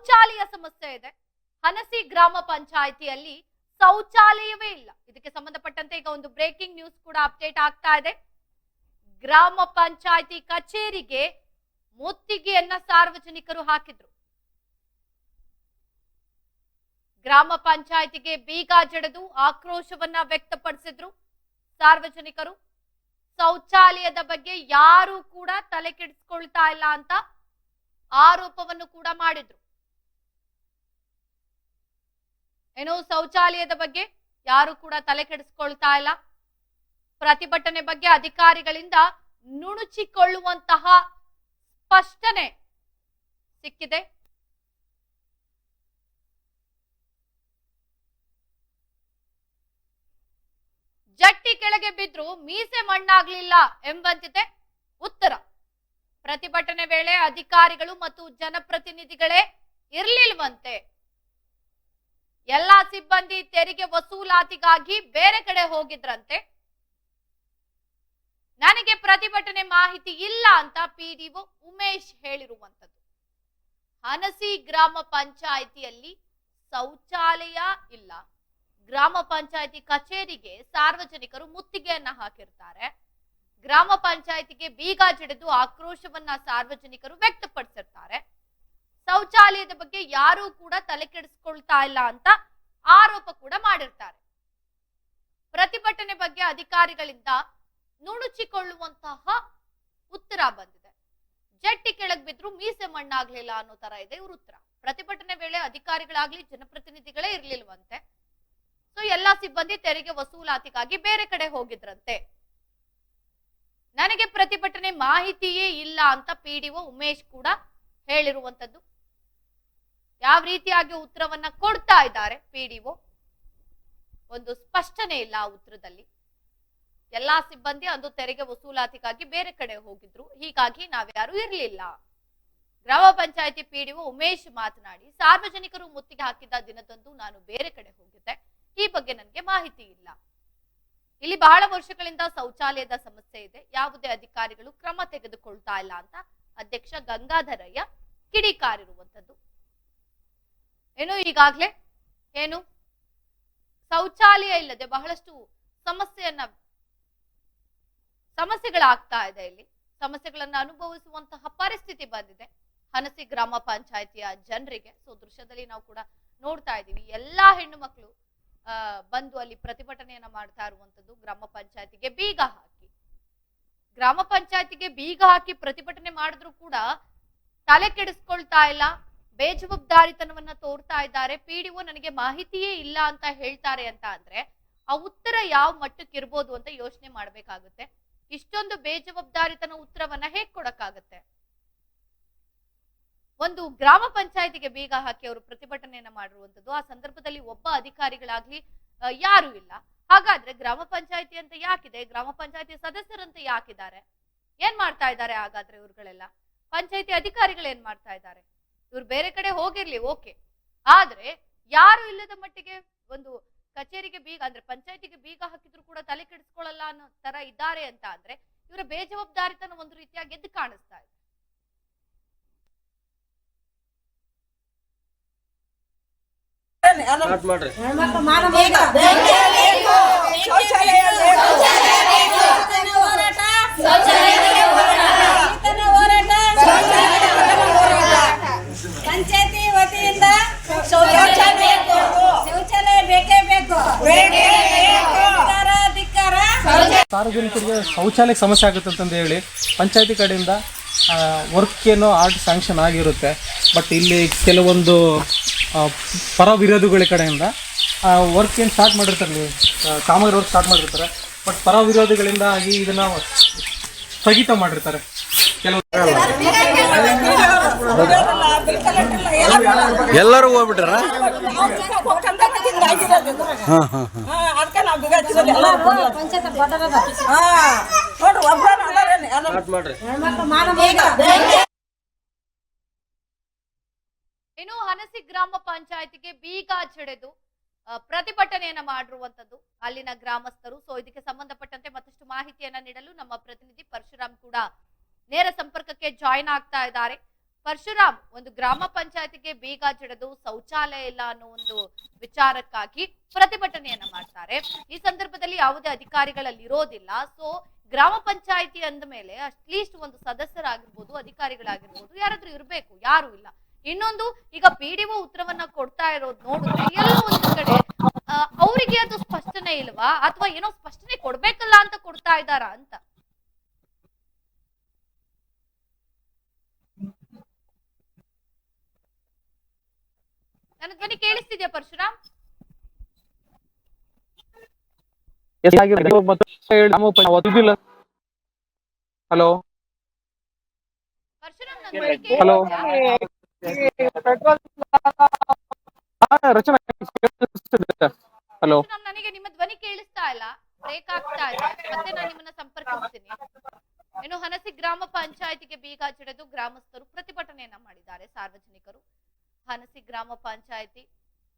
ಶೌಚಾಲಯ ಸಮಸ್ಯೆ ಇದೆ. ಹನಸಿ ಗ್ರಾಮ ಪಂಚಾಯಿತಿಯಲ್ಲಿ ಶೌಚಾಲಯವೇ ಇಲ್ಲ. ಇದಕ್ಕೆ ಸಂಬಂಧಪಟ್ಟಂತೆ ಈಗ ಒಂದು ಬ್ರೇಕಿಂಗ್ ನ್ಯೂಸ್ ಕೂಡ ಅಪ್ಡೇಟ್ ಆಗ್ತಾ ಇದೆ. ಗ್ರಾಮ ಪಂಚಾಯಿತಿ ಕಚೇರಿಗೆ ಮುತ್ತಿಗೆಯನ್ನ ಸಾರ್ವಜನಿಕರು ಹಾಕಿದ್ರು. ಗ್ರಾಮ ಪಂಚಾಯಿತಿಗೆ ಬೀಗ ಜಡಿದು ಆಕ್ರೋಶವನ್ನ ವ್ಯಕ್ತಪಡಿಸಿದ್ರು ಸಾರ್ವಜನಿಕರು. ಶೌಚಾಲಯದ ಬಗ್ಗೆ ಯಾರು ಕೂಡ ತಲೆ ಕೆಡಿಸ್ಕೊಳ್ತಾ ಇಲ್ಲ ಅಂತ ಆರೋಪವನ್ನು ಕೂಡ ಮಾಡಿದ್ರು. ಏನು ಶೌಚಾಲಯದ ಬಗ್ಗೆ ಯಾರು ಕೂಡ ತಲೆ ಕೆಡಿಸ್ಕೊಳ್ತಾ ಇಲ್ಲ. ಪ್ರತಿಭಟನೆ ಬಗ್ಗೆ ಅಧಿಕಾರಿಗಳಿಂದ ನುಣುಚಿಕೊಳ್ಳುವಂತಹ ಸ್ಪಷ್ಟನೆ ಸಿಕ್ಕಿದೆ. ಜಟ್ಟಿ ಕೆಳಗೆ ಬಿದ್ರು ಮೀಸೆ ಮಣ್ಣಾಗ್ಲಿಲ್ಲ ಎಂಬಂತಿದೆ ಉತ್ತರ. ಪ್ರತಿಭಟನೆ ವೇಳೆ ಅಧಿಕಾರಿಗಳು ಮತ್ತು ಜನಪ್ರತಿನಿಧಿಗಳೇ ಇರ್ಲಿಲ್ವಂತೆ. ಎಲ್ಲಾ ಸಿಬ್ಬಂದಿ ತೆರಿಗೆ ವಸೂಲಾತಿಗಾಗಿ ಬೇರೆ ಕಡೆ ಹೋಗಿದ್ರಂತೆ. ನನಗೆ ಪ್ರತಿಭಟನೆ ಮಾಹಿತಿ ಇಲ್ಲ ಅಂತ ಪಿಡಿಒ ಉಮೇಶ್ ಹೇಳಿರುವಂತದ್ದು. ಹನಸಿ ಗ್ರಾಮ ಪಂಚಾಯಿತಿಯಲ್ಲಿ ಶೌಚಾಲಯ ಇಲ್ಲ. ಗ್ರಾಮ ಪಂಚಾಯಿತಿ ಕಚೇರಿಗೆ ಸಾರ್ವಜನಿಕರು ಮುತ್ತಿಗೆಯನ್ನ ಹಾಕಿರ್ತಾರೆ. ಗ್ರಾಮ ಪಂಚಾಯಿತಿಗೆ ಬೀಗ ಜಡಿದು ಆಕ್ರೋಶವನ್ನ ಸಾರ್ವಜನಿಕರು ವ್ಯಕ್ತಪಡಿಸಿರ್ತಾರೆ. ಶೌಚಾಲಯದ ಬಗ್ಗೆ ಯಾರೂ ಕೂಡ ತಲೆ ಕೆಡಿಸ್ಕೊಳ್ತಾ ಇಲ್ಲ ಅಂತ ಆರೋಪ ಕೂಡ ಮಾಡಿರ್ತಾರೆ. ಪ್ರತಿಭಟನೆ ಬಗ್ಗೆ ಅಧಿಕಾರಿಗಳಿಂದ ನುಣುಚಿಕೊಳ್ಳುವಂತಹ ಉತ್ತರ ಬಂದಿದೆ. ಜಟ್ಟಿ ಕೆಳಗ್ ಬಿದ್ರು ಮೀಸೆ ಮಣ್ಣಾಗ್ಲಿಲ್ಲ ಅನ್ನೋ ತರ ಇದೆ ಇವ್ರ ಉತ್ತರ. ಪ್ರತಿಭಟನೆ ವೇಳೆ ಅಧಿಕಾರಿಗಳಾಗ್ಲಿ ಜನಪ್ರತಿನಿಧಿಗಳೇ ಇರ್ಲಿಲ್ವಂತೆ. ಸೊ ಎಲ್ಲಾ ಸಿಬ್ಬಂದಿ ತೆರಿಗೆ ವಸೂಲಾತಿಗಾಗಿ ಬೇರೆ ಕಡೆ ಹೋಗಿದ್ರಂತೆ. ನನಗೆ ಪ್ರತಿಭಟನೆ ಮಾಹಿತಿಯೇ ಇಲ್ಲ ಅಂತ ಪಿಡಿಒ ಉಮೇಶ್ ಕೂಡ ಹೇಳಿರುವಂತದ್ದು. ಯಾವ ರೀತಿಯಾಗಿ ಉತ್ತರವನ್ನ ಕೊಡ್ತಾ ಇದ್ದಾರೆ ಪಿಡಿಒ ಒಂದು ಸ್ಪಷ್ಟನೆ ಇಲ್ಲ ಆ ಉತ್ತರದಲ್ಲಿ. ಎಲ್ಲಾ ಸಿಬ್ಬಂದಿ ಅಂದು ತೆರಿಗೆ ವಸೂಲಾತಿಗಾಗಿ ಬೇರೆ ಕಡೆ ಹೋಗಿದ್ರು. ಹೀಗಾಗಿ ನಾವ್ಯಾರು ಇರಲಿಲ್ಲ. ಗ್ರಾಮ ಪಂಚಾಯತಿ ಪಿಡಿಒ ಉಮೇಶ್ ಮಾತನಾಡಿ, ಸಾರ್ವಜನಿಕರು ಮುತ್ತಿಗೆ ಹಾಕಿದ್ದ ದಿನದಂದು ನಾನು ಬೇರೆ ಕಡೆ ಹೋಗಿದ್ದೆ. ಈ ಬಗ್ಗೆ ನನಗೆ ಮಾಹಿತಿ ಇಲ್ಲ. ಇಲ್ಲಿ ಬಹಳ ವರ್ಷಗಳಿಂದ ಶೌಚಾಲಯದ ಸಮಸ್ಯೆ ಇದೆ. ಯಾವುದೇ ಅಧಿಕಾರಿಗಳು ಕ್ರಮ ತೆಗೆದುಕೊಳ್ತಾ ಇಲ್ಲ ಅಂತ ಅಧ್ಯಕ್ಷ ಗಂಗಾಧರಯ್ಯ ಕಿಡಿಕಾರಿರುವಂತದ್ದು ಏನು ಈಗಾಗ್ಲೇ? ಏನು? ಶೌಚಾಲಯ ಇಲ್ಲದೆ ಬಹಳಷ್ಟು ಸಮಸ್ಯೆಯನ್ನ ಸಮಸ್ಯೆಗಳಾಗ್ತಾ ಇದೆ ಇಲ್ಲಿ. ಸಮಸ್ಯೆಗಳನ್ನ ಅನುಭವಿಸುವಂತಹ ಪರಿಸ್ಥಿತಿ ಬಂದಿದೆ. ಹನಸಿ ಗ್ರಾಮ ಪಂಚಾಯತಿಯ ಜನರಿಗೆ. ಸೊ ದೃಶ್ಯದಲ್ಲಿ ನಾವು ಕೂಡ ನೋಡ್ತಾ ಇದ್ದೀವಿ. ಎಲ್ಲಾ ಹೆಣ್ಣು ಮಕ್ಕಳು ಬಂದು ಅಲ್ಲಿ ಪ್ರತಿಭಟನೆಯನ್ನ ಮಾಡ್ತಾ ಇರುವಂತದ್ದು ಗ್ರಾಮ ಪಂಚಾಯತಿಗೆ ಬೀಗ ಹಾಕಿ. ಗ್ರಾಮ ಪಂಚಾಯತಿಗೆ ಬೀಗ ಹಾಕಿ ಪ್ರತಿಭಟನೆ ಮಾಡಿದ್ರು ಕೂಡ ತಲೆ ಕೆಡಿಸ್ಕೊಳ್ತಾ ಇಲ್ಲ. ಬೇಜವಾಬ್ದಾರಿತನವನ್ನ ತೋರ್ತಾ ಇದ್ದಾರೆ. ಪಿಡಿಒ ನನಗೆ ಮಾಹಿತಿಯೇ ಇಲ್ಲ ಅಂತ ಹೇಳ್ತಾರೆ ಅಂತ ಅಂದ್ರೆ ಆ ಉತ್ತರ ಯಾವ ಮಟ್ಟಕ್ಕೆ ಇರ್ಬೋದು ಅಂತ ಯೋಚನೆ ಮಾಡ್ಬೇಕಾಗುತ್ತೆ. ಇಷ್ಟೊಂದು ಬೇಜವಾಬ್ದಾರಿತನ ಉತ್ತರವನ್ನ ಹೇಗ್ ಕೊಡಕ್ಕಾಗತ್ತೆ? ಒಂದು ಗ್ರಾಮ ಪಂಚಾಯತಿಗೆ ಬೀಗ ಹಾಕಿ ಅವರು ಪ್ರತಿಭಟನೆಯನ್ನ ಮಾಡಿರುವಂತದ್ದು. ಆ ಸಂದರ್ಭದಲ್ಲಿ ಒಬ್ಬ ಅಧಿಕಾರಿಗಳಾಗ್ಲಿ ಯಾರು ಇಲ್ಲ. ಹಾಗಾದ್ರೆ ಗ್ರಾಮ ಪಂಚಾಯತಿ ಅಂತ ಯಾಕಿದೆ? ಗ್ರಾಮ ಪಂಚಾಯತಿ ಸದಸ್ಯರಂತ ಯಾಕಿದ್ದಾರೆ? ಏನ್ ಮಾಡ್ತಾ ಇದ್ದಾರೆ ಹಾಗಾದ್ರೆ ಇವ್ರುಗಳೆಲ್ಲ? ಪಂಚಾಯತಿ ಅಧಿಕಾರಿಗಳು ಏನ್ ಮಾಡ್ತಾ ಇದ್ದಾರೆ? ಇವ್ರು ಬೇರೆ ಕಡೆ ಹೋಗಿರ್ಲಿ ಓಕೆ. ಆದ್ರೆ ಯಾರು ಇಲ್ಲದ ಮಟ್ಟಿಗೆ ಒಂದು ಕಚೇರಿಗೆ ಬೀಗ ಅಂದ್ರೆ ಪಂಚಾಯತಿಗೆ ಬೀಗ ಹಾಕಿದ್ರು ಕೂಡ ತಲೆ ಕೆಡಿಸ್ಕೊಳ್ಳಲ್ಲ ಅನ್ನೋ ತರ ಇದ್ದಾರೆ ಅಂತ ಅಂದ್ರೆ ಇವರ ಬೇಜವಾಬ್ದಾರಿತನ ಒಂದು ರೀತಿಯಾಗಿ ಎದ್ದು ಕಾಣಿಸ್ತಾ ಇದೆ. ಮಾಡ್ರಿ. ಮಾಡ್ರಿ ಸಾರ್ವಜನಿಕರಿಗೆ ಶೌಚಾಲಯಕ್ಕೆ ಸಮಸ್ಯೆ ಆಗುತ್ತೆ ಅಂತಂದು ಹೇಳಿ ಪಂಚಾಯತಿ ಕಡೆಯಿಂದ ವರ್ಕ್ ಏನೋ ಆರ್ಟ್ ಸ್ಯಾಂಕ್ಷನ್ ಆಗಿರುತ್ತೆ. ಬಟ್ ಇಲ್ಲಿ ಕೆಲವೊಂದು ಪರ ವಿರೋಧಿಗಳ ಕಡೆಯಿಂದ ವರ್ಕ್ ಏನು ಸ್ಟಾರ್ಟ್ ಮಾಡಿರ್ತಾರೆ ಕಾಮಗಾರಿ ವರ್ಕ್ ಸ್ಟಾರ್ಟ್ ಮಾಡಿರ್ತಾರೆ. ಬಟ್ ಪರ ವಿರೋಧಿಗಳಿಂದ ಆಗಿ ಇದನ್ನು ಸ್ಥಗಿತ ಮಾಡಿರ್ತಾರೆ. ಎಲ್ಲರೂ ಹೋಗ್ಬಿಟ್ರ? ಇನ್ನು ಹನಸಿ ಗ್ರಾಮ ಪಂಚಾಯತಿಗೆ ಬೀಗ ಜಡೆದು ಪ್ರತಿಭಟನೆಯನ್ನ ಮಾಡಿರುವಂತದ್ದು ಅಲ್ಲಿನ ಗ್ರಾಮಸ್ಥರು. ಸೊ ಇದಕ್ಕೆ ಸಂಬಂಧಪಟ್ಟಂತೆ ಮತ್ತಷ್ಟು ಮಾಹಿತಿಯನ್ನ ನೀಡಲು ನಮ್ಮ ಪ್ರತಿನಿಧಿ ಪರಶುರಾಮ್ ಕೂಡ ನೇರ ಸಂಪರ್ಕಕ್ಕೆ ಜಾಯಿನ್ ಆಗ್ತಾ ಇದ್ದಾರೆ. ಪರಶುರಾಮ್, ಒಂದು ಗ್ರಾಮ ಪಂಚಾಯತಿಗೆ ಬೀಗ ಜಡದು ಶೌಚಾಲಯ ಇಲ್ಲ ಅನ್ನೋ ಒಂದು ವಿಚಾರಕ್ಕಾಗಿ ಪ್ರತಿಭಟನೆಯನ್ನ ಮಾಡ್ತಾರೆ. ಈ ಸಂದರ್ಭದಲ್ಲಿ ಯಾವುದೇ ಅಧಿಕಾರಿಗಳಲ್ಲಿ ಇರೋದಿಲ್ಲ. ಸೊ ಗ್ರಾಮ ಪಂಚಾಯತಿ ಅಂದ ಮೇಲೆ ಅಟ್ಲೀಸ್ಟ್ ಒಂದು ಸದಸ್ಯರಾಗಿರ್ಬೋದು, ಅಧಿಕಾರಿಗಳಾಗಿರ್ಬೋದು, ಯಾರಾದ್ರೂ ಇರ್ಬೇಕು, ಯಾರು ಇಲ್ಲ. ಇನ್ನೊಂದು, ಈಗ ಪಿಡಿಒ ಉತ್ತರವನ್ನ ಕೊಡ್ತಾ ಇರೋದು ನೋಡಿದ್ರೆ ಎಲ್ಲೋ ಒಂದು ಕಡೆ ಅವರಿಗೆ ಅದು ಸ್ಪಷ್ಟನೆ ಇಲ್ವಾ? ಅಥವಾ ಏನೋ ಸ್ಪಷ್ಟನೆ ಕೊಡ್ಬೇಕಲ್ಲ ಅಂತ ಕೊಡ್ತಾ ಇದ್ದಾರಾ ಅಂತ? ನನ್ನ ಧ್ವನಿ ಕೇಳಿಸ್ತಿದ್ಯಾ Parashuram? Hello hello? Rachana hello ನನಗೆ ನಿಮ್ಮ ಧ್ವನಿ ಕೇಳಿಸ್ತಾ ಇಲ್ಲ. ಬ್ರೇಕ್ ಆಗ್ತಾ ಇದೆ. ಮತ್ತೆ ನಾನು ನಿಮ್ಮನ್ನ ಸಂಪರ್ಕಿಸ್ತೀನಿ. ಇನ್ನು ಹನಸಿ ಗ್ರಾಮ ಪಂಚಾಯತಿಗೆ ಬೀಗ ಜಡಿದು ಗ್ರಾಮಸ್ಥರು ಪ್ರತಿಭಟನೆಯನ್ನ ಮಾಡಿದ್ದಾರೆ. ಸಾರ್ವಜನಿಕರು ಹನಸಿ ಗ್ರಾಮ ಪಂಚಾಯತಿ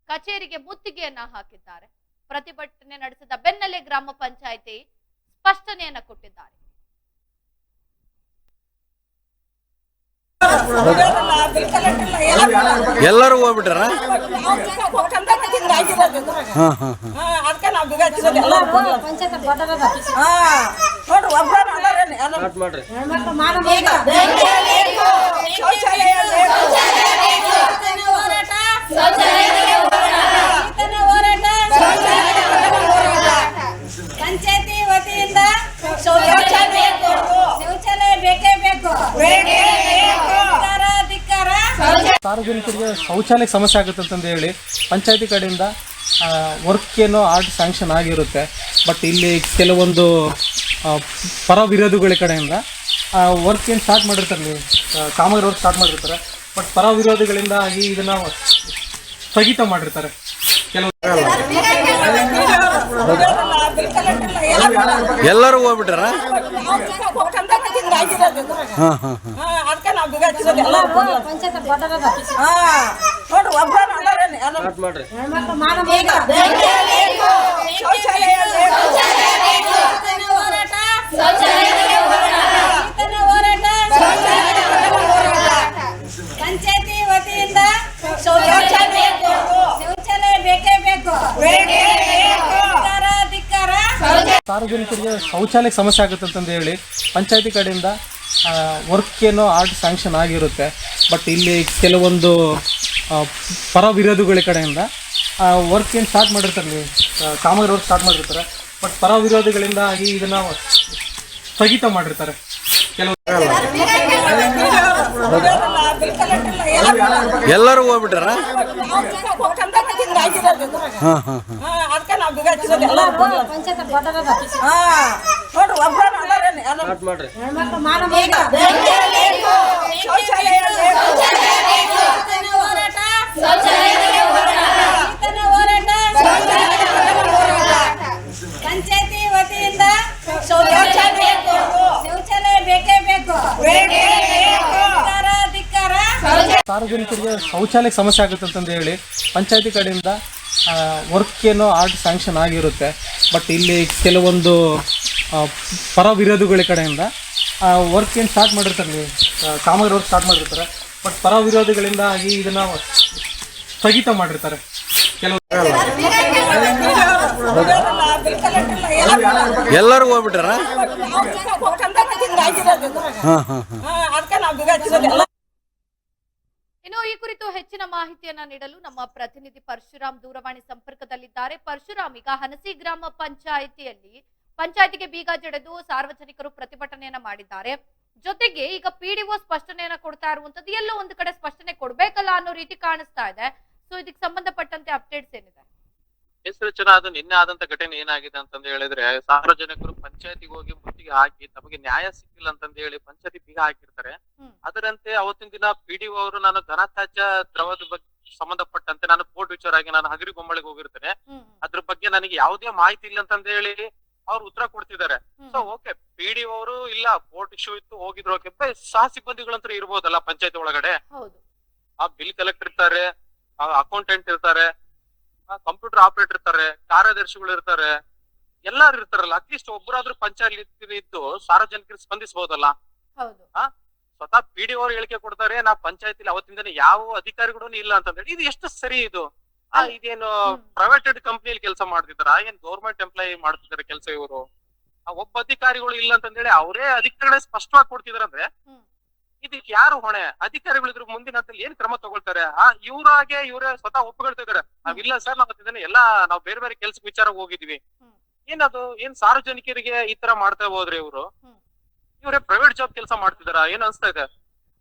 ಕಚೇರಿಗೆ ಮುತ್ತಿಗೆಯನ್ನ ಹಾಕಿದ್ದಾರೆ. ಪ್ರತಿಭಟನೆ ನಡೆಸಿದ ಬೆನ್ನಲ್ಲೇ ಗ್ರಾಮ ಪಂಚಾಯತಿ ಸ್ಪಷ್ಟನೆಯನ್ನ ಕೊಟ್ಟಿದ್ದಾರೆ. ಎಲ್ಲರೂ ಹೋಗ್ಬಿಟ್ರ ಅದಕ್ಕೆ ನಾವು ಬಿಗ ಹಚ್ಚಿರೋದು ಎಲ್ಲರೂ ಬಂದ್ರು. ಹಾ. ನೋಡ್ರಿ ಒಬ್ರ ಅದಾರೇನೆ ಎಲ್ಲ ಈಗ ಶೌಚಾಲಯ ಬೇಕು. ಪಂಚಾಯತಿ ವತಿಯಿಂದ ಶೌಚಾಲಯ ಬೇಕು ಶೌಚಾಲಯ ಬೇಕೇ ಬೇಕು ಬೇಕೇ ಬೇಕು. ಧಿಕ್ಕಾರ, ಧಿಕ್ಕಾರ ಸಾರ್ವಜನಿಕರಿಗೆ ಶೌಚಾಲಯ ಸಮಸ್ಯೆ ಆಗುತ್ತೆ ಅಂತಂದು ಹೇಳಿ ಪಂಚಾಯತಿ ಕಡೆಯಿಂದ ವರ್ಕ್ ಏನೋ ಆರ್ಟ್ ಸ್ಯಾಂಕ್ಷನ್ ಆಗಿರುತ್ತೆ. ಬಟ್ ಇಲ್ಲಿ ಕೆಲವೊಂದು ಪರ ವಿರೋಧಿಗಳ ಕಡೆಯಿಂದ ವರ್ಕ್ ಏನು ಸ್ಟಾರ್ಟ್ ಮಾಡಿರ್ತಾರೆ ನೀವು? ಕಾಮಗಾರಿ ವರ್ಕ್ ಸ್ಟಾರ್ಟ್ ಮಾಡಿರ್ತಾರೆ. ಬಟ್ ಪರ ವಿರೋಧಿಗಳಿಂದ ಈ ಇದನ್ನ ಸ್ಥಗಿತ ಮಾಡಿರ್ತಾರೆ. ಕೆಲವು ಎಲ್ಲರೂ ಹೋಗ್ಬಿಟ್ರ ಅದಕ್ಕೆ ನಾವು. ಹಾ ನೋಡ್ರಿ ಎಲ್ಲ ಈಗ ಶೌಚಾಲಯ ಸಾರ್ವಜನಿಕರಿಗೆ ಶೌಚಾಲಯ ಸಮಸ್ಯೆ ಆಗುತ್ತೆ ಅಂತಂದು ಹೇಳಿ ಪಂಚಾಯತಿ ಕಡೆಯಿಂದ ವರ್ಕ್ ಏನೋ ಆರ್ಟ್ ಸ್ಯಾಂಕ್ಷನ್ ಆಗಿರುತ್ತೆ. ಬಟ್ ಇಲ್ಲಿ ಕೆಲವೊಂದು ಪರ ವಿರೋಧಿಗಳ ಕಡೆಯಿಂದ ವರ್ಕ್ ಏನು ಸ್ಟಾರ್ಟ್ ಮಾಡಿರ್ತಾರೆ ನೀವು ಕಾಮಗಾರಿ ವರ್ಕ್ ಸ್ಟಾರ್ಟ್ ಮಾಡಿರ್ತಾರೆ. ಬಟ್ ಪರ ವಿರೋಧಿಗಳಿಂದ ಆಗಿ ಇದನ್ನು ಸ್ಥಗಿತ ಮಾಡಿರ್ತಾರೆ. ಕೆಲವು ಎಲ್ಲರೂ ಹೋಗ್ಬಿಟ್ರ ಬಿಗ. ಹಾ ನೋಡ್ರಿ ಶೌಚಾಲಯ ಪಂಚಾಯತಿ ವತಿಯಿಂದ ಶೌಚಾಲಯ ಬೇಕು. ಶೌಚಾಲಯ ಬೇಕೇ ಬೇಕು. ಬೇಕೇ ಬೇಕು. ಧಿಕ್ಕಾರ, ಧಿಕ್ಕಾರ ಸಾರ್ವಜನಿಕರಿಗೆ ಶೌಚಾಲಯಕ್ಕೆ ಸಮಸ್ಯೆ ಆಗುತ್ತೆ ಅಂತಂದು ಹೇಳಿ ಪಂಚಾಯತಿ ಕಡೆಯಿಂದ ವರ್ಕ್ ಏನೋ ಆರ್ಟ್ ಸ್ಯಾಂಕ್ಷನ್ ಆಗಿರುತ್ತೆ. ಬಟ್ ಇಲ್ಲಿ ಕೆಲವೊಂದು ಪರ ವಿರೋಧಿಗಳ ಕಡೆಯಿಂದ ವರ್ಕ್ ಏನು ಸ್ಟಾರ್ಟ್ ಮಾಡಿರ್ತಾರೆ ನೀವು ಕಾಮಗಾರಿ ವರ್ಕ್ ಸ್ಟಾರ್ಟ್ ಮಾಡಿರ್ತಾರೆ. ಬಟ್ ಪರ ವಿರೋಧಿಗಳಿಂದ ಇದನ್ನು ಇದನ್ನ ಸ್ಥಗಿತ ಮಾಡಿರ್ತಾರೆ. ಕೆಲವು ಎಲ್ಲರೂ ಹೋಗ್ಬಿಟ್ರ ಹಾಂ ಹಾಂ ಹಾಂ. ಇನ್ನು ಈ ಕುರಿತು ಹೆಚ್ಚಿನ ಮಾಹಿತಿಯನ್ನ ನೀಡಲು ನಮ್ಮ ಪ್ರತಿನಿಧಿ ಪರಶುರಾಮ್ ದೂರವಾಣಿ ಸಂಪರ್ಕದಲ್ಲಿದ್ದಾರೆ. ಪರಶುರಾಮ್, ಈಗ ಹನಸಿ ಗ್ರಾಮ ಪಂಚಾಯಿತಿಯಲ್ಲಿ ಪಂಚಾಯಿತಿಗೆ ಬೀಗ ಜಡೆದು ಸಾರ್ವಜನಿಕರು ಪ್ರತಿಭಟನೆಯನ್ನ ಮಾಡಿದ್ದಾರೆ. ಜೊತೆಗೆ ಈಗ ಪಿಡಿಒ ಸ್ಪಷ್ಟನೆಯನ್ನ ಕೊಡ್ತಾ ಇರುವಂತದ್ದು ಎಲ್ಲೋ ಒಂದು ಕಡೆ ಸ್ಪಷ್ಟನೆ ಕೊಡ್ಬೇಕಲ್ಲ ಅನ್ನೋ ರೀತಿ ಕಾಣಿಸ್ತಾ ಇದೆ. ಸೊ ಇದಕ್ಕೆ ಸಂಬಂಧಪಟ್ಟಂತೆ ಅಪ್ಡೇಟ್ಸ್ ಏನಿದೆ? ಹೆಸರು ಅದು ನಿನ್ನೆ ಆದಂತ ಘಟನೆ ಏನಾಗಿದೆ ಅಂತಂದು ಹೇಳಿದ್ರೆ ಸಾರ್ವಜನಿಕರು ಪಂಚಾಯತಿಗೆ ಹೋಗಿ ಮುತ್ತಿಗೆ ಹಾಕಿ ತಮಗೆ ನ್ಯಾಯ ಸಿಕ್ಕಿಲ್ಲ ಅಂತಂದು ಹೇಳಿ ಪಂಚಾಯತಿ ಬೀಗ ಹಾಕಿರ್ತಾರೆ. ಅದರಂತೆ ಅವತ್ತಿನ ದಿನ ಪಿಡಿಒ ಅವರು ನಾನು ಘನತ್ಯಾಜ್ಯ ದ್ರವದ ಬಗ್ಗೆ ಸಂಬಂಧಪಟ್ಟಂತೆ ನಾನು ಪೋರ್ಟ್ ವಿಚಾರಾಗಿ ನಾನು ಹಗರಿ ಬೊಮ್ಮಳಿಗೆ ಹೋಗಿರ್ತೇನೆ. ಅದ್ರ ಬಗ್ಗೆ ನನಗೆ ಯಾವುದೇ ಮಾಹಿತಿ ಇಲ್ಲ ಅಂತಂದು ಹೇಳಿ ಅವ್ರು ಉತ್ತರ ಕೊಡ್ತಿದ್ದಾರೆ. ಸೊ ಓಕೆ ಪಿಡಿಒ ಅವರು ಇಲ್ಲ ಕೋರ್ಟ್ ಇಶ್ಯೂ ಇತ್ತು ಹೋಗಿದ್ರು ಓಕೆ ಸಹ ಸಿಬ್ಬಂದಿಗಳಂತೂ ಇರ್ಬೋದಲ್ಲ ಪಂಚಾಯತ್ ಒಳಗಡೆ? ಆ ಬಿಲ್ ಕಲೆಕ್ಟರ್ ಇರ್ತಾರೆ ಅಕೌಂಟೆಂಟ್ ಇರ್ತಾರೆ ಕಂಪ್ಯೂಟರ್ ಆಪರೇಟರ್ ಇರ್ತಾರೆ ಕಾರ್ಯದರ್ಶಿಗಳು ಇರ್ತಾರೆ ಎಲ್ಲಾರು ಇರ್ತಾರಲ್ಲ ಅಟ್ಲೀಸ್ಟ್ ಒಬ್ಬರಾದ್ರೂ ಪಂಚಾಯತ್ ಇದ್ದು ಸಾರ್ವಜನಿಕರಿಗೆ ಸ್ಪಂದಿಸಬಹುದಲ್ಲ ಹೌದು. ಸ್ವತಃ ಪಿ ಡಿ ಅವ್ರು ಹೇಳಿಕೆ ಕೊಡ್ತಾರೆ ನಾ ಪಂಚಾಯತಿಲಿ ಅವತ್ತಿಂದ ಯಾವ ಅಧಿಕಾರಿಗಳು ಇಲ್ಲ ಅಂತ ಹೇಳಿ ಇದು ಎಷ್ಟು ಸರಿ ಇದು? ಇದೇನು ಪ್ರೈವೇಟೆಡ್ ಕಂಪ್ನಿಯಲ್ಲಿ ಕೆಲಸ ಮಾಡ್ತಿದಾರ ಏನ್ ಗೌರ್ಮೆಂಟ್ ಎಂಪ್ಲಾಯಿ ಮಾಡ್ತಿದಾರೆ ಕೆಲಸ ಇವರು? ಒಬ್ಬ ಅಧಿಕಾರಿಗಳು ಇಲ್ಲ ಅಂತಂದೇಳಿ ಅವರೇ ಅಧಿಕಾರಿಗಳೇ ಸ್ಪಷ್ಟವಾಗಿ ಕೊಡ್ತಿದಾರೆ ಅಂದ್ರೆ. ಇದಕ್ಕೆ ಯಾರು ಹೊಣೆ? ಅಧಿಕಾರಿಗಳು ಇದ್ರ ಮುಂದಿನ ಹಂತದಲ್ಲಿ ಏನ್ ಕ್ರಮ ತಗೊಳ್ತಾರೆ? ಆ, ಇವ್ರಾಗೆ ಇವರೇ ಸ್ವತಃ ಒಪ್ಕೊಳ್ತಿದಾರೆ ನಾವಿಲ್ಲ ಸರ್, ನಾವು ಇದನ್ನ ಎಲ್ಲಾ ನಾವ್ ಬೇರೆ ಬೇರೆ ಕೆಲ್ಸ ವಿಚಾರ ಹೋಗಿದ್ವಿ. ಏನದು? ಏನ್ ಸಾರ್ವಜನಿಕರಿಗೆ ಈ ತರ ಮಾಡ್ತಾ ಹೋದ್ರಿ ಇವರು. ಇವರೇ ಪ್ರೈವೇಟ್ ಜಾಬ್ ಕೆಲಸ ಮಾಡ್ತಿದಾರ ಏನ್ ಅನ್ಸ್ತಾ ಇದೆ?